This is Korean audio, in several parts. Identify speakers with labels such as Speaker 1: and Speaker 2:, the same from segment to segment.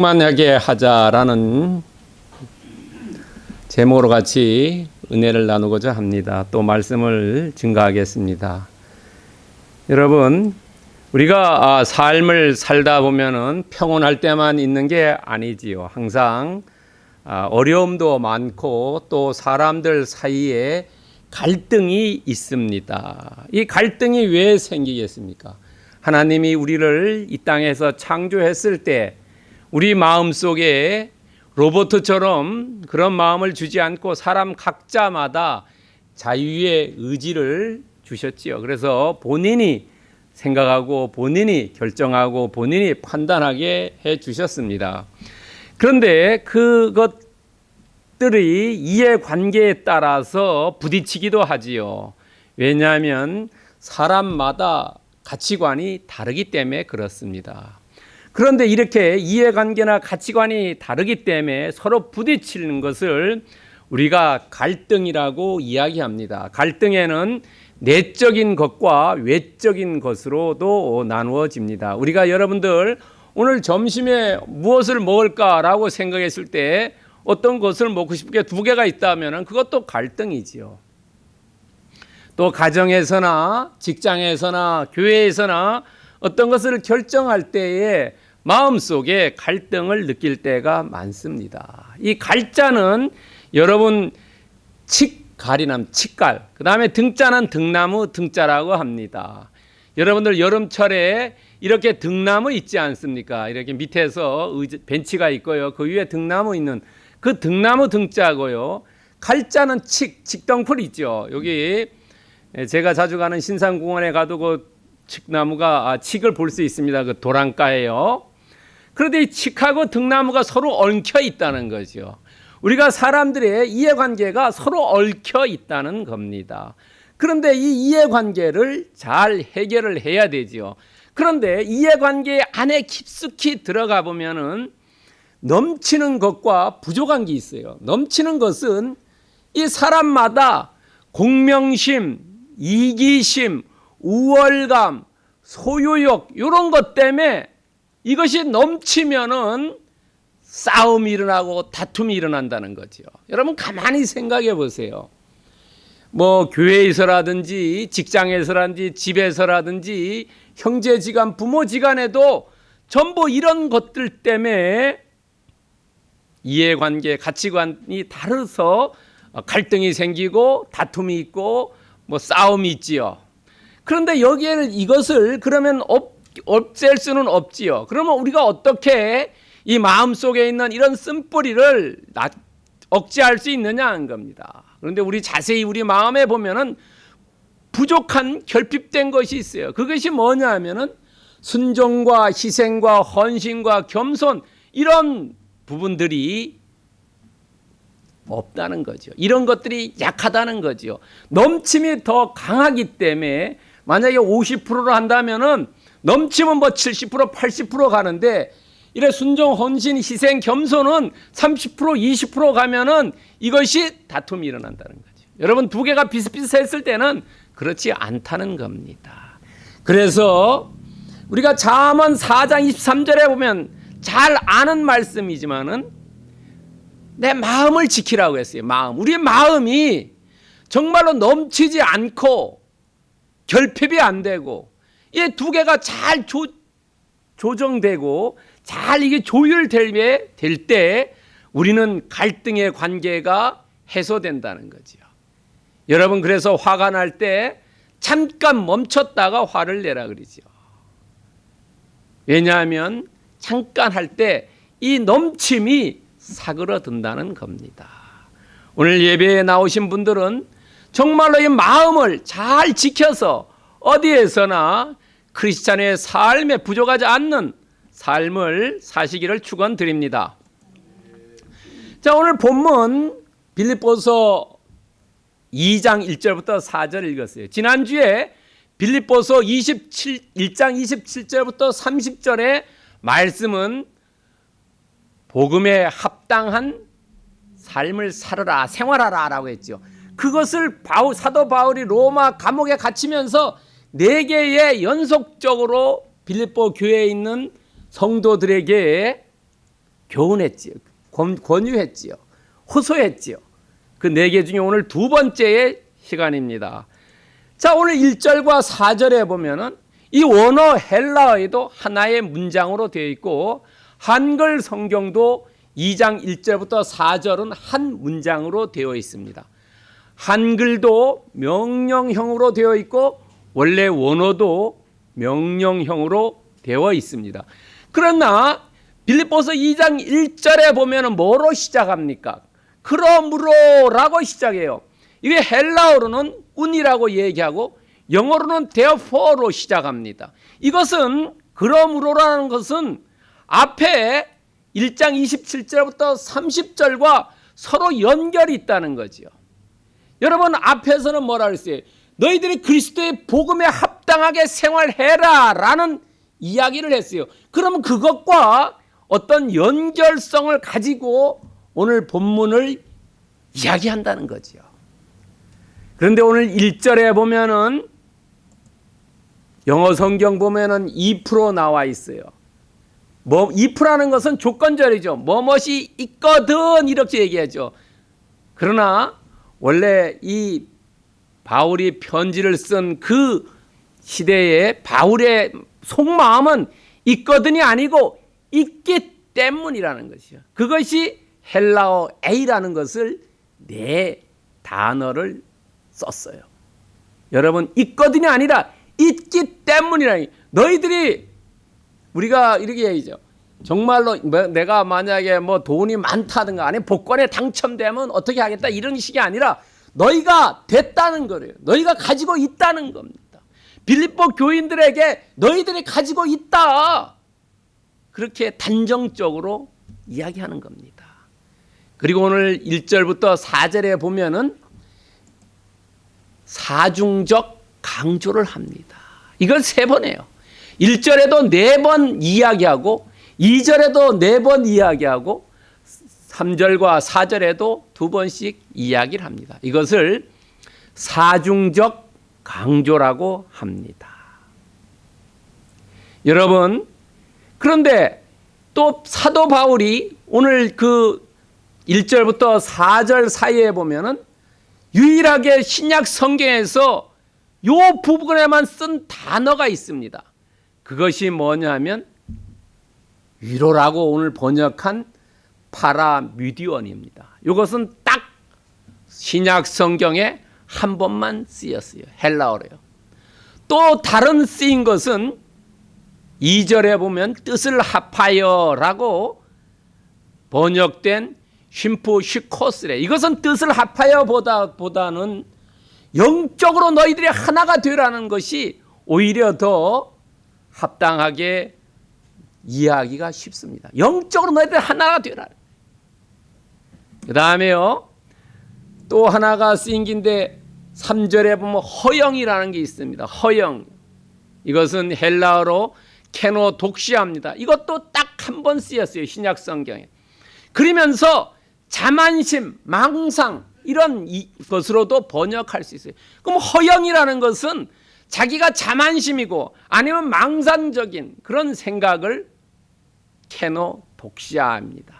Speaker 1: 만하게 하자라는 제목으로 같이 은혜를 나누고자 합니다. 또 말씀을 증가하겠습니다. 여러분, 우리가 아, 삶을 살다 보면은 평온할 때만 있는 게 아니지요. 항상 아, 어려움도 많고 또 사람들 사이에 갈등이 있습니다. 이 갈등이 왜 생기겠습니까? 하나님이 우리를 이 땅에서 창조했을 때 우리 마음 속에 로봇처럼 그런 마음을 주지 않고 사람 각자마다 자유의 의지를 주셨지요. 그래서 본인이 생각하고 본인이 결정하고 본인이 판단하게 해 주셨습니다. 그런데 그것들이 이해 관계에 따라서 부딪히기도 하지요. 왜냐하면 사람마다 가치관이 다르기 때문에 그렇습니다. 그런데 이렇게 이해관계나 가치관이 다르기 때문에 서로 부딪히는 것을 우리가 갈등이라고 이야기합니다. 갈등에는 내적인 것과 외적인 것으로도 나누어집니다. 우리가 여러분들 오늘 점심에 무엇을 먹을까라고 생각했을 때 어떤 것을 먹고 싶은 게 두 개가 있다면 그것도 갈등이지요. 또 가정에서나 직장에서나 교회에서나 어떤 것을 결정할 때에 마음속에 갈등을 느낄 때가 많습니다. 이 갈자는 여러분 칡갈이남 칡갈 그 다음에 등자는 등나무 등자라고 합니다. 여러분들 여름철에 이렇게 등나무 있지 않습니까? 이렇게 밑에서 벤치가 있고요. 그 위에 등나무 있는 그 등나무 등자고요. 갈자는 칡, 칡덩풀 있죠. 여기 제가 자주 가는 신산공원에 가도 그 칡나무가 아, 칡을 볼 수 있습니다. 그 도랑가에요. 그런데 이 칡하고 등나무가 서로 얽혀 있다는 거죠. 우리가 사람들의 이해관계가 서로 얽혀 있다는 겁니다. 그런데 이 이해관계를 잘 해결을 해야 되지요. 그런데 이해관계 안에 깊숙이 들어가 보면은 넘치는 것과 부족한 게 있어요. 넘치는 것은 이 사람마다 공명심, 이기심, 우월감, 소유욕 이런 것 때문에 이것이 넘치면은 싸움이 일어나고 다툼이 일어난다는 거죠. 여러분 가만히 생각해 보세요. 뭐 교회에서라든지 직장에서라든지 집에서라든지 형제지간 부모지간에도 전부 이런 것들 때문에 이해관계 가치관이 다르서 갈등이 생기고 다툼이 있고 뭐 싸움이 있지요. 그런데 여기에는 이것을 그러면 없, 없앨 수는 없지요. 그러면 우리가 어떻게 이 마음 속에 있는 이런 쓴뿌리를 억제할 수 있느냐 하는 겁니다. 그런데 우리 자세히 우리 마음에 보면은 부족한 결핍된 것이 있어요. 그것이 뭐냐 하면은 순종과 희생과 헌신과 겸손 이런 부분들이 없다는 거죠. 이런 것들이 약하다는 거죠. 넘침이 더 강하기 때문에 만약에 50%로 한다면은 넘치면 뭐 70%, 80% 가는데 이래 순종, 헌신, 희생, 겸손은 30%, 20% 가면은 이것이 다툼이 일어난다는 거죠. 여러분 두 개가 비슷비슷했을 때는 그렇지 않다는 겁니다. 그래서 우리가 잠언 4장 23절에 보면 잘 아는 말씀이지만은 내 마음을 지키라고 했어요. 마음. 우리의 마음이 정말로 넘치지 않고 결핍이 안 되고 이 두 개가 잘 조, 조정되고 잘 이게 조율될 때 우리는 갈등의 관계가 해소된다는 거죠. 여러분 그래서 화가 날 때 잠깐 멈췄다가 화를 내라 그러죠. 왜냐하면 잠깐 할 때 이 넘침이 사그러든다는 겁니다. 오늘 예배에 나오신 분들은 정말로 이 마음을 잘 지켜서 어디에서나 크리스찬의 삶에 부족하지 않는 삶을 사시기를 축원드립니다. 자, 오늘 본문 빌립보서 2장 1절부터 4절 읽었어요. 지난주에 빌립보서 27 1장 27절부터 30절의 말씀은 복음에 합당한 삶을 살아라, 생활하라 라고 했죠. 그것을 바울, 사도 바울이 로마 감옥에 갇히면서 네 개의 연속적으로 빌립보 교회에 있는 성도들에게 교훈했지요. 권, 권유했지요. 호소했지요. 그 네 개 중에 오늘 두 번째의 시간입니다. 자, 오늘 1절과 4절에 보면은 이 원어 헬라어에도 하나의 문장으로 되어 있고 한글 성경도 2장 1절부터 4절은 한 문장으로 되어 있습니다. 한글도 명령형으로 되어 있고 원래 원어도 명령형으로 되어 있습니다. 그러나 빌립보서 2장 1절에 보면은 뭐로 시작합니까? 그러므로라고 시작해요. 이게 헬라어로는 운이라고 얘기하고 영어로는 therefore로 시작합니다. 이것은 그러므로라는 것은 앞에 1장 27절부터 30절과 서로 연결이 있다는 거지요. 여러분 앞에서는 뭐라 그랬어요? 너희들이 그리스도의 복음에 합당하게 생활해라 라는 이야기를 했어요. 그러면 그것과 어떤 연결성을 가지고 오늘 본문을 이야기한다는 거지요. 그런데 오늘 1절에 보면은 영어 성경 보면은 2% 나와 있어요. 뭐 2%라는 것은 조건절이죠. 뭐뭇이 있거든 이렇게 얘기하죠. 그러나 원래 이 바울이 편지를 쓴 그 시대에 바울의 속마음은 있거든이 아니고 있기 때문이라는 것이요. 그것이 헬라어 A라는 것을 네 단어를 썼어요. 여러분 있거든이 아니라 있기 때문이라니 너희들이 우리가 이렇게 얘기죠. 정말로 뭐 내가 만약에 뭐 돈이 많다든가 아니 복권에 당첨되면 어떻게 하겠다 이런 식이 아니라 너희가 됐다는 거예요. 너희가 가지고 있다는 겁니다. 빌립보 교인들에게 너희들이 가지고 있다. 그렇게 단정적으로 이야기하는 겁니다. 그리고 오늘 1절부터 4절에 보면은 사중적 강조를 합니다. 이걸 세 번 해요. 1절에도 네 번 이야기하고 2절에도 네 번 이야기하고 3절과 4절에도 두 번씩 이야기를 합니다. 이것을 사중적 강조라고 합니다. 여러분, 그런데 또 사도 바울이 오늘 그 1절부터 4절 사이에 보면은 유일하게 신약 성경에서 요 부분에만 쓴 단어가 있습니다. 그것이 뭐냐면 위로라고 오늘 번역한 파라뮤디원입니다. 이것은 딱 신약 성경에 한 번만 쓰였어요. 헬라어로요. 또 다른 쓰인 것은 2절에 보면 뜻을 합하여라고 번역된 쉼프 시코스래. 이것은 뜻을 합하여 보다 보다는 영적으로 너희들이 하나가 되라는 것이 오히려 더 합당하게 이해하기가 쉽습니다. 영적으로 너희들 하나가 되라. 그 다음에요. 또 하나가 쓰인 긴데 3절에 보면 허영이라는 게 있습니다. 허영. 이것은 헬라어로 케노 독시아입니다. 이것도 딱 한 번 쓰였어요. 신약 성경에. 그러면서 자만심, 망상 이런 것으로도 번역할 수 있어요. 그럼 허영이라는 것은 자기가 자만심이고 아니면 망상적인 그런 생각을 케노 독시아입니다.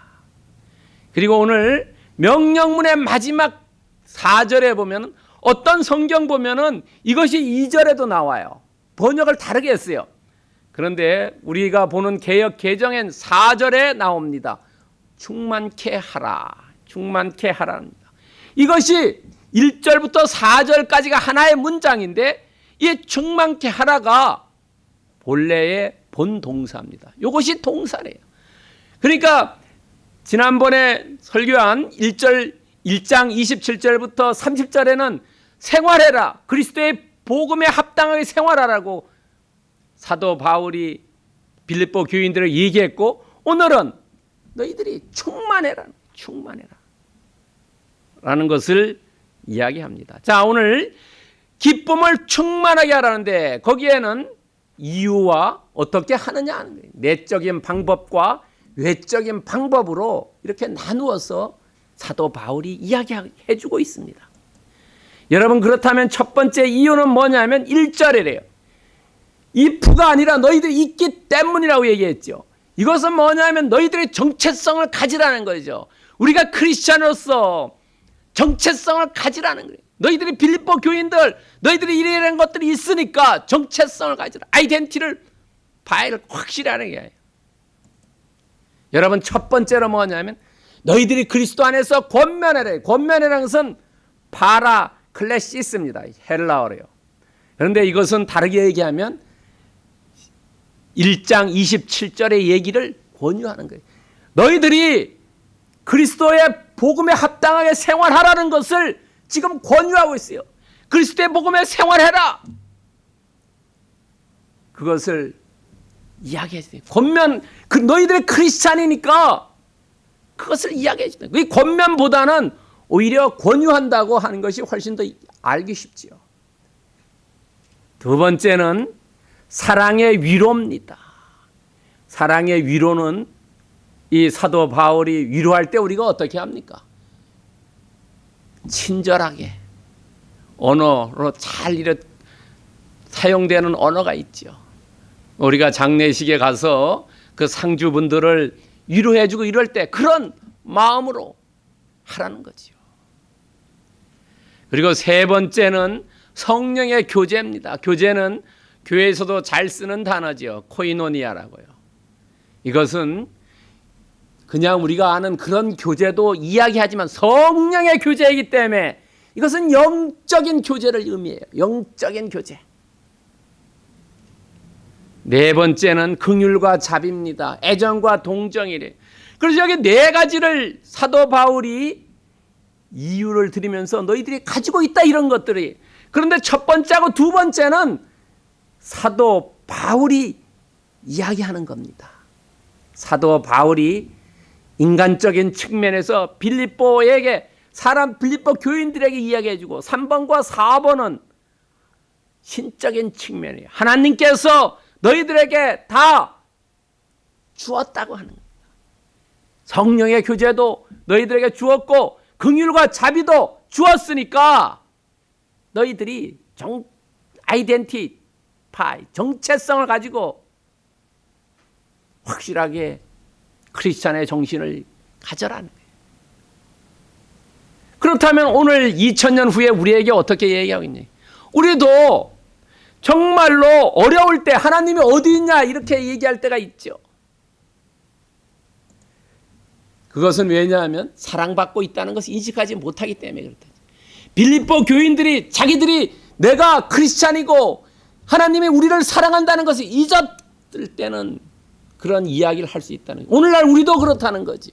Speaker 1: 그리고 오늘 명령문의 마지막 4절에 보면 어떤 성경 보면은 이것이 2절에도 나와요. 번역을 다르게 했어요. 그런데 우리가 보는 개혁 개정엔 4절에 나옵니다. 충만케 하라. 충만케 하라입니다. 이것이 1절부터 4절까지가 하나의 문장인데 이 충만케 하라가 본래의 본 동사입니다. 이것이 동사래요. 그러니까 지난번에 설교한 1절 1장 27절부터 30절에는 생활해라. 그리스도의 복음에 합당하게 생활하라고 사도 바울이 빌립보 교인들을 얘기했고 오늘은 너희들이 충만해라. 충만해라. 라는 것을 이야기합니다. 자, 오늘 기쁨을 충만하게 하라는데 거기에는 이유와 어떻게 하느냐 하는 거예요. 내적인 방법과 외적인 방법으로 이렇게 나누어서 사도 바울이 이야기해 주고 있습니다. 여러분 그렇다면 첫 번째 이유는 뭐냐면 1절이래요. 이프가 아니라 너희들이 있기 때문이라고 얘기했죠. 이것은 뭐냐면 너희들의 정체성을 가지라는 거죠. 우리가 크리스천으로서 정체성을 가지라는 거예요. 너희들이 빌립보 교인들, 너희들이 이래이런 것들이 있으니까 정체성을 가지라. 아이덴티를 봐야 확실히 하는 게. 여러분 첫 번째로 뭐냐면 너희들이 그리스도 안에서 권면하래. 권면이라는 것은 파라 클래시스입니다. 헬라어로요. 그런데 이것은 다르게 얘기하면 1장 27절의 얘기를 권유하는 거예요. 너희들이 그리스도의 복음에 합당하게 생활하라는 것을 지금 권유하고 있어요. 그리스도의 복음에 생활해라. 그것을 이야기해 주세요. 권면 그 너희들의 크리스찬이니까 그것을 이야기해 주다. 그 권면보다는 오히려 권유한다고 하는 것이 훨씬 더 알기 쉽지요. 두 번째는 사랑의 위로입니다. 사랑의 위로는 이 사도 바울이 위로할 때 우리가 어떻게 합니까? 친절하게 언어로 잘 이렇 사용되는 언어가 있죠. 우리가 장례식에 가서 그 상주분들을 위로해주고 이럴 때 그런 마음으로 하라는 거지요. 그리고 세 번째는 성령의 교제입니다. 교제는 교회에서도 잘 쓰는 단어지요. 코이노니아라고요. 이것은 그냥 우리가 아는 그런 교제도 이야기하지만 성령의 교제이기 때문에 이것은 영적인 교제를 의미해요. 영적인 교제. 네 번째는 긍휼과 자비입니다. 애정과 동정이래. 그래서 여기 네 가지를 사도 바울이 이유를 들으면서 너희들이 가지고 있다 이런 것들이. 그런데 첫 번째하고 두 번째는 사도 바울이 이야기하는 겁니다. 사도 바울이 인간적인 측면에서 빌립보에게 사람 빌립보 교인들에게 이야기해 주고 3번과 4번은 신적인 측면이에요. 하나님께서 너희들에게 다 주었다고 하는 겁니다. 성령의 교제도 너희들에게 주었고 긍휼과 자비도 주었으니까 너희들이 정 아이덴티파이 정체성을 가지고 확실하게 크리스찬의 정신을 가져라는 거예요. 그렇다면 오늘 2000년 후에 우리에게 어떻게 얘기하고 있니? 우리도 정말로 어려울 때 하나님이 어디 있냐 이렇게 얘기할 때가 있죠. 그것은 왜냐하면 사랑받고 있다는 것을 인식하지 못하기 때문에 그렇다. 빌립보 교인들이 자기들이 내가 크리스찬이고 하나님이 우리를 사랑한다는 것을 잊었을 때는 그런 이야기를 할 수 있다는 거예요. 오늘날 우리도 그렇다는 거죠.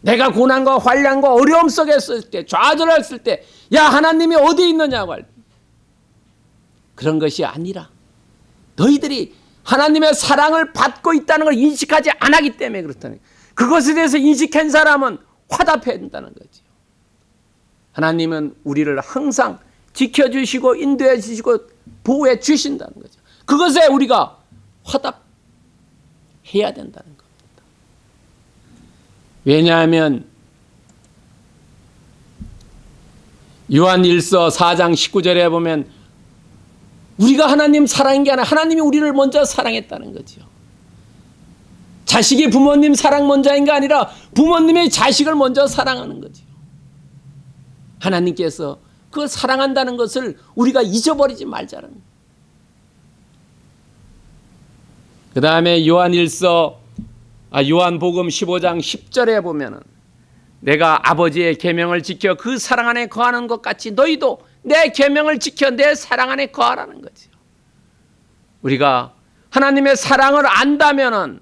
Speaker 1: 내가 고난과 환란과 어려움 속에 있을 때 좌절했을 때 야 하나님이 어디 있느냐고 할 때. 그런 것이 아니라 너희들이 하나님의 사랑을 받고 있다는 걸 인식하지 않았기 때문에 그렇다는 거예요. 그것에 대해서 인식한 사람은 화답해야 된다는 거죠. 하나님은 우리를 항상 지켜주시고 인도해 주시고 보호해 주신다는 거죠. 그것에 우리가 화답 해야 된다는 겁니다. 왜냐하면 요한 1서 4장 19절에 보면 우리가 하나님 사랑인 게 아니라 하나님이 우리를 먼저 사랑했다는 거죠. 자식이 부모님 사랑 먼저인 게 아니라 부모님의 자식을 먼저 사랑하는 거죠. 하나님께서 그걸 사랑한다는 것을 우리가 잊어버리지 말자는 거예요. 그 다음에 요한 1서 아, 요한복음 15장 10절에 보면은 내가 아버지의 계명을 지켜 그 사랑 안에 거하는 것 같이 너희도 내 계명을 지켜 내 사랑 안에 거하라는 거죠. 우리가 하나님의 사랑을 안다면은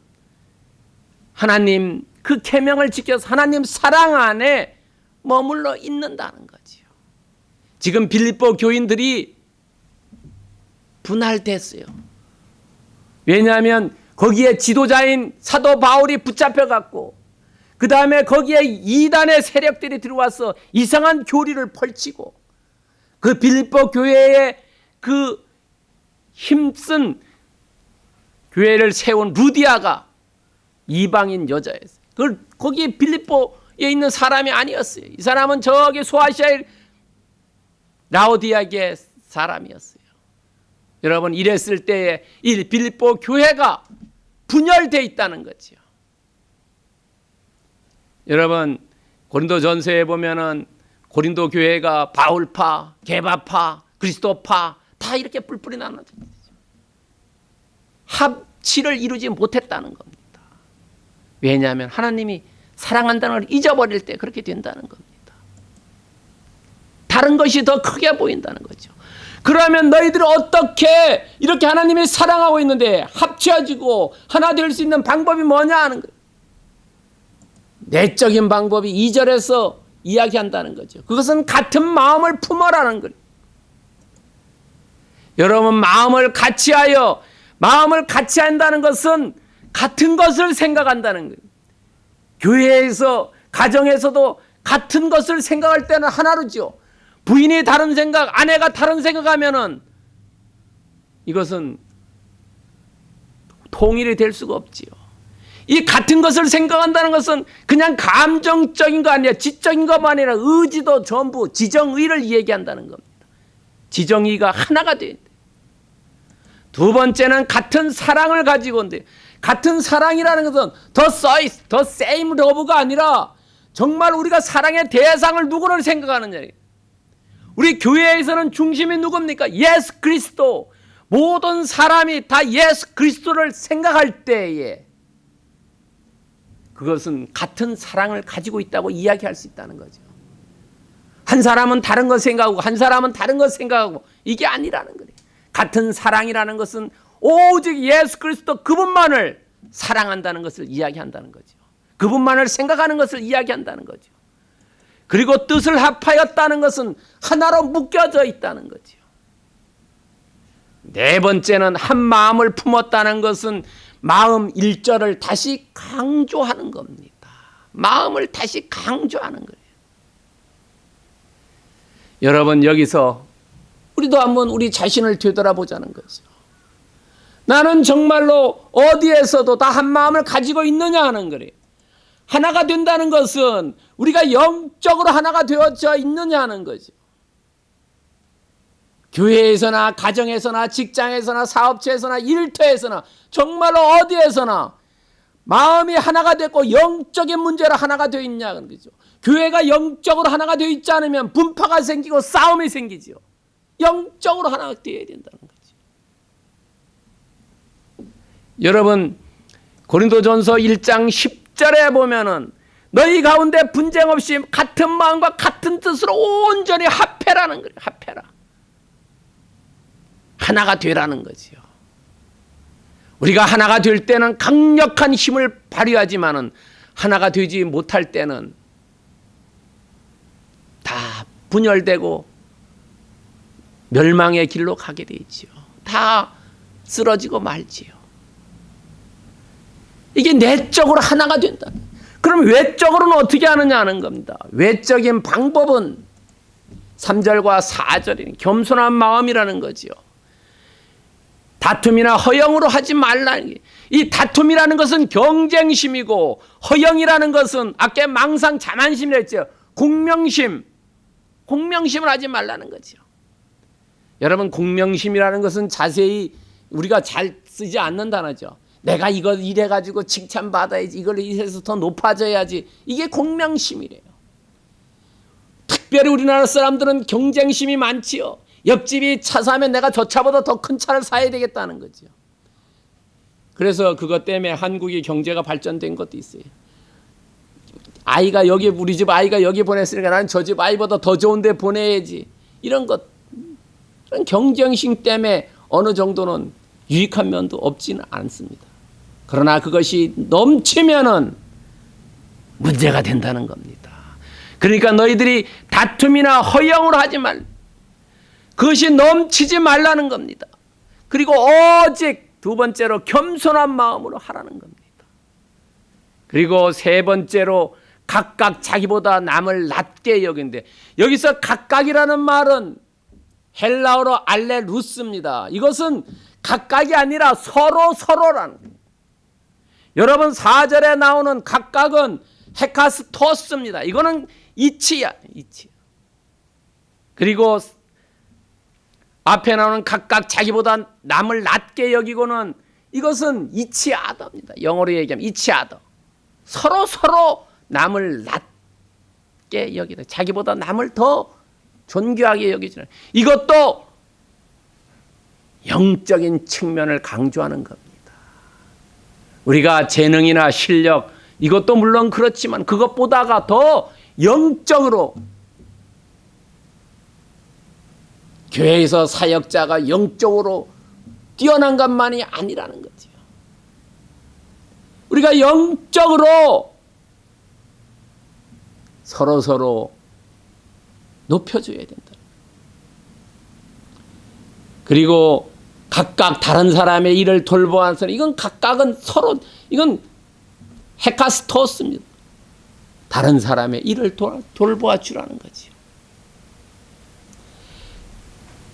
Speaker 1: 하나님 그 계명을 지켜서 하나님 사랑 안에 머물러 있는다는 거지요. 지금 빌립보 교인들이 분할됐어요. 왜냐하면 거기에 지도자인 사도 바울이 붙잡혀 갖고 그 다음에 거기에 이단의 세력들이 들어와서 이상한 교리를 펼치고 그 빌립보 교회에 그 힘쓴 교회를 세운 루디아가 이방인 여자였어요. 그 거기 빌립보에 있는 사람이 아니었어요. 이 사람은 저기 소아시아의 라오디아계 사람이었어요. 여러분 이랬을 때에 이 빌립보 교회가 분열돼 있다는 거죠. 여러분 고린도 전서에 보면은 고린도 교회가 바울파, 개바파, 그리스도파 다 이렇게 뿔뿔이 나눠져 있죠. 합치를 이루지 못했다는 겁니다. 왜냐하면 하나님이 사랑한다는 걸 잊어버릴 때 그렇게 된다는 겁니다. 다른 것이 더 크게 보인다는 거죠. 그러면 너희들이 어떻게 이렇게 하나님이 사랑하고 있는데 합쳐지고 하나 될 수 있는 방법이 뭐냐 하는 거예요. 내적인 방법이 2절에서 이야기한다는 거죠. 그것은 같은 마음을 품어라는 거예요. 여러분 마음을 같이 하여 마음을 같이 한다는 것은 같은 것을 생각한다는 거예요. 교회에서 가정에서도 같은 것을 생각할 때는 하나로죠. 부인이 다른 생각, 아내가 다른 생각하면은 이것은 통일이 될 수가 없지요. 이 같은 것을 생각한다는 것은 그냥 감정적인 거 아니라 지적인 것만 아니라 의지도 전부 지정의를 얘기한다는 겁니다. 지정의가 하나가 돼. 두 번째는 같은 사랑을 가지고 온대. 같은 사랑이라는 것은 더 서이스, 더 세임 러브가 아니라 정말 우리가 사랑의 대상을 누구를 생각하느냐. 우리 교회에서는 중심이 누굽니까? 예수 그리스도. 모든 사람이 다 예수 그리스도를 생각할 때에 그것은 같은 사랑을 가지고 있다고 이야기할 수 있다는 거죠. 한 사람은 다른 것 생각하고 한 사람은 다른 것 생각하고 이게 아니라는 거예요. 같은 사랑이라는 것은 오직 예수 그리스도 그분만을 사랑한다는 것을 이야기한다는 거죠. 그분만을 생각하는 것을 이야기한다는 거죠. 그리고 뜻을 합하였다는 것은 하나로 묶여져 있다는 거죠. 네 번째는 한 마음을 품었다는 것은 마음 일절을 다시 강조하는 겁니다. 마음을 다시 강조하는 거예요. 여러분 여기서 우리도 한번 우리 자신을 되돌아보자는 거죠. 나는 정말로 어디에서도 다 한 마음을 가지고 있느냐 하는 거래요. 하나가 된다는 것은 우리가 영적으로 하나가 되어져 있느냐 하는 거죠. 교회에서나 가정에서나 직장에서나 사업체에서나 일터에서나 정말로 어디에서나 마음이 하나가 됐고 영적인 문제로 하나가 되어 있냐는 거죠. 교회가 영적으로 하나가 되어 있지 않으면 분파가 생기고 싸움이 생기죠. 영적으로 하나가 되어야 된다는 거죠. 여러분 고린도전서 1장 10 절에 보면은 너희 가운데 분쟁 없이 같은 마음과 같은 뜻으로 온전히 합해라는 거예요. 합해라. 하나가 되라는 거지요. 우리가 하나가 될 때는 강력한 힘을 발휘하지만은 하나가 되지 못할 때는 다 분열되고 멸망의 길로 가게 되지요. 다 쓰러지고 말지요. 이게 내적으로 하나가 된다. 그럼 외적으로는 어떻게 하느냐 하는 겁니다. 외적인 방법은 3절과 4절이 겸손한 마음이라는 거지요. 다툼이나 허영으로 하지 말라는 게. 이 다툼이라는 것은 경쟁심이고 허영이라는 것은 아까 망상 자만심이라 했죠. 공명심. 공명심을 하지 말라는 거죠. 여러분 공명심이라는 것은 자세히 우리가 잘 쓰지 않는 단어죠. 내가 이거 이래 가지고 칭찬 받아야지. 이걸 이래서 더 높아져야지. 이게 공명심이래요. 특별히 우리나라 사람들은 경쟁심이 많지요. 옆집이 차 사면 내가 저 차보다 더 큰 차를 사야 되겠다는 거죠. 그래서 그것 때문에 한국의 경제가 발전된 것도 있어요. 아이가 여기 우리 집 아이가 여기 보냈으니까 나는 저 집 아이보다 더 좋은데 보내야지. 이런 것 이런 경쟁심 때문에 어느 정도는 유익한 면도 없지는 않습니다. 그러나 그것이 넘치면은 문제가 된다는 겁니다. 그러니까 너희들이 다툼이나 허영으로 하지 말. 그것이 넘치지 말라는 겁니다. 그리고 오직 두 번째로 겸손한 마음으로 하라는 겁니다. 그리고 세 번째로 각각 자기보다 남을 낮게 여긴데 여기서 각각이라는 말은 헬라어로 알레루스입니다. 이것은 각각이 아니라 서로 서로라는. 여러분 4절에 나오는 각각은 헤카스토스입니다. 이거는 이치야, 이치. 그리고 앞에 나오는 각각 자기보다 남을 낮게 여기고는 이것은 이치아더입니다. 영어로 얘기하면 이치아더. 서로 서로 남을 낮게 여기다. 자기보다 남을 더 존귀하게 여기지는 이것도 영적인 측면을 강조하는 겁니다. 우리가 재능이나 실력 이것도 물론 그렇지만 그것보다가 더 영적으로 교회에서 사역자가 영적으로 뛰어난 것만이 아니라는 거죠. 우리가 영적으로 서로 서로 높여줘야 된다. 그리고 각각 다른 사람의 일을 사람 이건 각각은 서로 이건 헤카스토스입니다. 다른 사람의 일을 돌, 돌보아 주라는 거지요.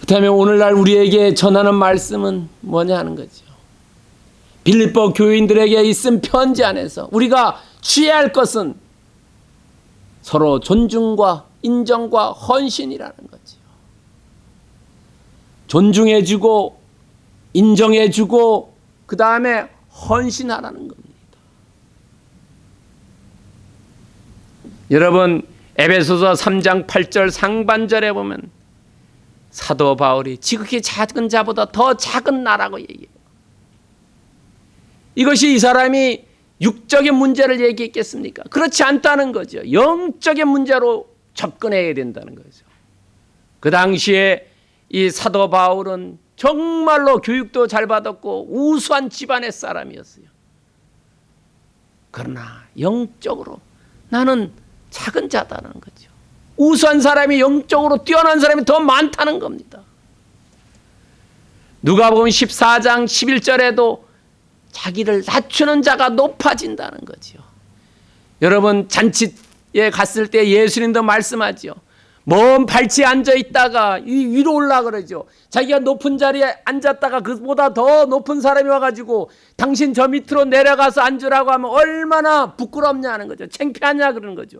Speaker 1: 그렇다면 오늘날 우리에게 전하는 말씀은 뭐냐 하는 거죠. 빌립보 교인들에게 있은 편지 안에서 우리가 취해야 할 것은 서로 존중과 인정과 헌신이라는 거죠. 존중해주고 인정해주고 그 다음에 헌신하라는 겁니다. 여러분 에베소서 3장 8절 상반절에 보면 사도 바울이 지극히 작은 자보다 더 작은 나라고 얘기해요. 이것이 이 사람이 육적인 문제를 얘기했겠습니까? 그렇지 않다는 거죠. 영적인 문제로 접근해야 된다는 거죠. 그 당시에 이 사도 바울은 정말로 교육도 잘 받았고 우수한 집안의 사람이었어요. 그러나 영적으로 나는 작은 자다는 거죠. 우수한 사람이 영적으로 뛰어난 사람이 더 많다는 겁니다. 누가 보면 14장 11절에도 자기를 낮추는 자가 높아진다는 거죠. 여러분 잔치에 갔을 때 예수님도 말씀하죠. 먼 발치에 앉아 있다가 위로 올라 그러죠. 자기가 높은 자리에 앉았다가 그보다 더 높은 사람이 와가지고 당신 저 밑으로 내려가서 앉으라고 하면 얼마나 부끄럽냐는 거죠. 창피하냐 그러는 거죠.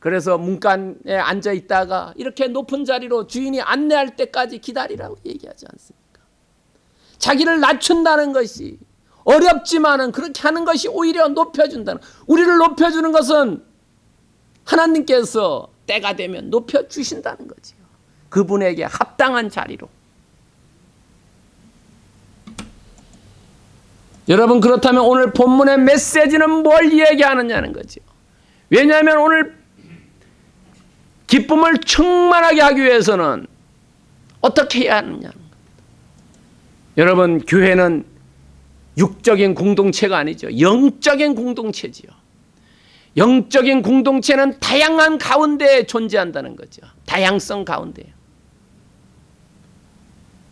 Speaker 1: 그래서 문간에 앉아 있다가 이렇게 높은 자리로 주인이 안내할 때까지 기다리라고 얘기하지 않습니까? 자기를 낮춘다는 것이 어렵지만은 그렇게 하는 것이 오히려 높여준다는 우리를 높여주는 것은 하나님께서 때가 되면 높여 주신다는 거지요. 그분에게 합당한 자리로. 여러분 그렇다면 오늘 본문의 메시지는 뭘 얘기하느냐는 거죠. 왜냐하면 오늘 기쁨을 충만하게 하기 위해서는 어떻게 해야 하느냐는 겁니다. 여러분 교회는 육적인 공동체가 아니죠. 영적인 공동체지요. 영적인 공동체는 다양한 가운데 존재한다는 거죠. 다양성 가운데.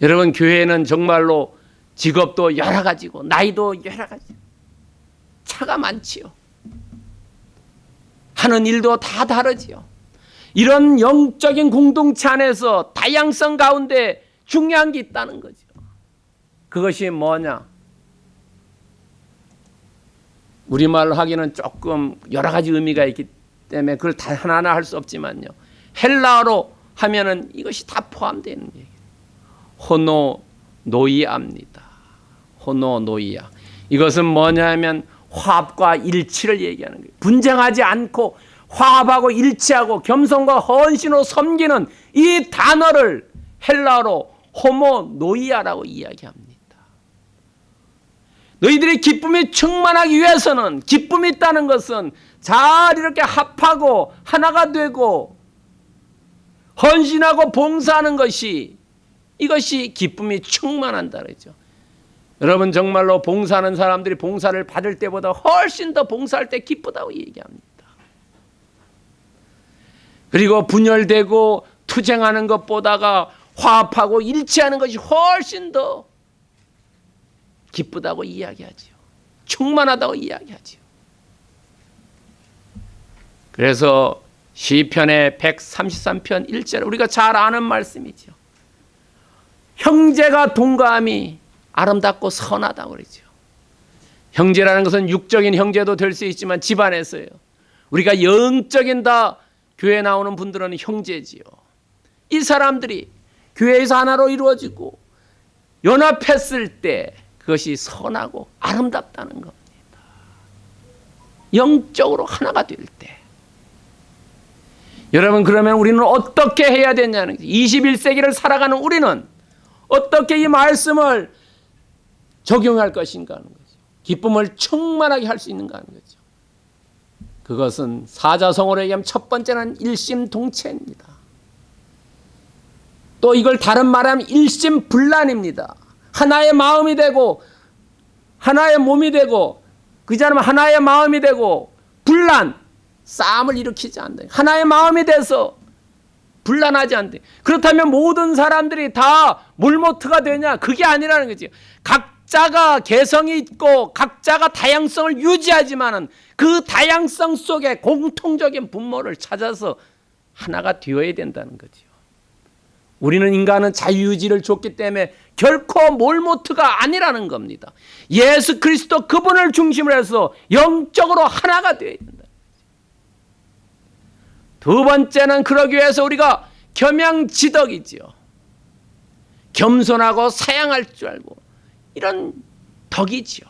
Speaker 1: 여러분 교회는 정말로 직업도 여러 가지고 나이도 여러 가지. 차가 많지요. 하는 일도 다 다르지요. 이런 영적인 공동체 안에서 다양성 가운데 중요한 게 있다는 거죠. 그것이 뭐냐? 우리말로 하기는 조금 여러 가지 의미가 있기 때문에 그걸 다 하나하나 할 수 없지만요. 헬라어로 하면은 이것이 다 포함되는 얘기예요. 호노 노이아입니다. 호노 노이아. 이것은 뭐냐면 화합과 일치를 얘기하는 거예요. 분쟁하지 않고 화합하고 일치하고 겸손과 헌신으로 섬기는 이 단어를 헬라어로 호모 노이아라고 이야기합니다. 너희들이 기쁨이 충만하기 위해서는 기쁨이 있다는 것은 잘 이렇게 합하고 하나가 되고 헌신하고 봉사하는 것이 이것이 기쁨이 충만한다 그러죠. 여러분 정말로 봉사하는 사람들이 봉사를 받을 때보다 훨씬 더 봉사할 때 기쁘다고 얘기합니다. 그리고 분열되고 투쟁하는 것보다가 화합하고 일치하는 것이 훨씬 더 기쁘다고 이야기하지요. 충만하다고 이야기하지요. 그래서 시편의 133편 1절 우리가 잘 아는 말씀이죠. 형제가 동감이 아름답고 선하다고 그러죠. 형제라는 것은 육적인 형제도 될 수 있지만 집안에서요. 우리가 영적인 다 교회 나오는 분들은 형제지요. 이 사람들이 교회에서 하나로 이루어지고 연합했을 때 그것이 선하고 아름답다는 겁니다. 영적으로 하나가 될 때. 여러분 그러면 우리는 어떻게 해야 되냐는 거죠. 21세기를 살아가는 우리는 어떻게 이 말씀을 적용할 것인가 하는 거죠. 기쁨을 충만하게 할 수 있는가 하는 거죠. 그것은 사자성어로 얘기하면 첫 번째는 일심동체입니다. 또 이걸 다른 말하면 일심불란입니다. 하나의 마음이 되고 하나의 몸이 되고 그지 않으면 하나의 마음이 되고 분란 싸움을 일으키지 않는다. 하나의 마음이 돼서 분란하지 않대. 그렇다면 모든 사람들이 다 몰모트가 되냐? 그게 아니라는 거지. 각자가 개성이 있고 각자가 다양성을 유지하지만은 그 다양성 속에 공통적인 분모를 찾아서 하나가 되어야 된다는 거지요. 우리는 인간은 자유의지를 줬기 때문에 결코 몰모트가 아니라는 겁니다. 예수 그리스도 그분을 중심으로 해서 영적으로 하나가 되어야 된다. 두 번째는 그러기 위해서 우리가 겸양지덕이지요. 겸손하고 사양할 줄 알고 이런 덕이지요.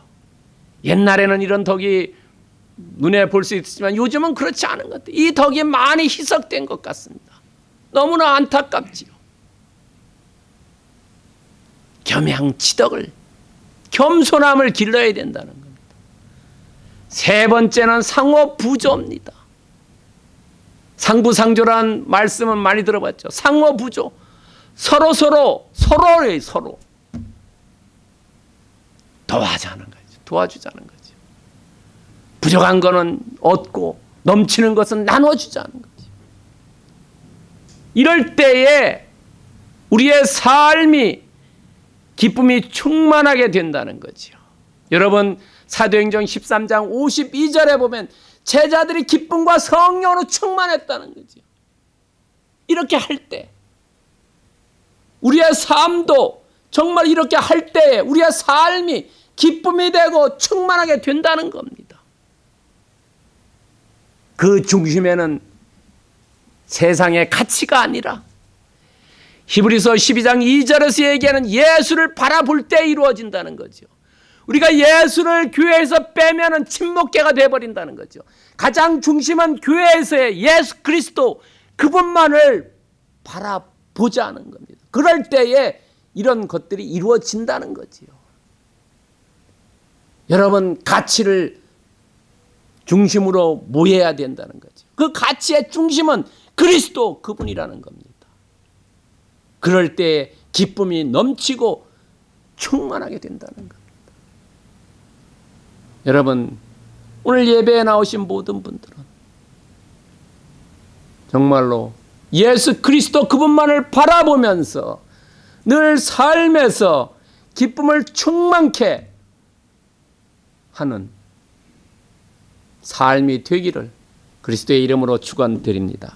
Speaker 1: 옛날에는 이런 덕이 눈에 볼 수 있지만 요즘은 그렇지 않은 것 같아요. 이 덕이 많이 희석된 것 같습니다. 너무나 안타깝지요. 겸양지덕을 겸손함을 길러야 된다는 겁니다. 세 번째는 상호 부조입니다. 상부상조란 말씀은 많이 들어봤죠. 상호 부조. 서로 서로 서로의 서로 도와자는 거죠. 도와주자는 거죠. 부족한 거는 얻고 넘치는 것은 나눠주자는 거죠. 이럴 때에 우리의 삶이 기쁨이 충만하게 된다는 거지요. 여러분 사도행전 13장 52절에 보면 제자들이 기쁨과 성령으로 충만했다는 거지요. 이렇게 할 때 우리의 삶도 정말 이렇게 할 때에 우리의 삶이 기쁨이 되고 충만하게 된다는 겁니다. 그 중심에는 세상의 가치가 아니라 히브리서 12장 2절에서 얘기하는 예수를 바라볼 때 이루어진다는 거죠. 우리가 예수를 교회에서 빼면은 침묵계가 돼버린다는 거죠. 가장 중심은 교회에서의 예수 그리스도 그분만을 바라보자는 겁니다. 그럴 때에 이런 것들이 이루어진다는 거지요. 여러분 가치를 중심으로 모여야 된다는 거죠. 그 가치의 중심은 그리스도 그분이라는 겁니다. 그럴 때 기쁨이 넘치고 충만하게 된다는 겁니다. 여러분 오늘 예배에 나오신 모든 분들은 정말로 예수 그리스도 그분만을 바라보면서 늘 삶에서 기쁨을 충만케 하는 삶이 되기를 그리스도의 이름으로 축원드립니다.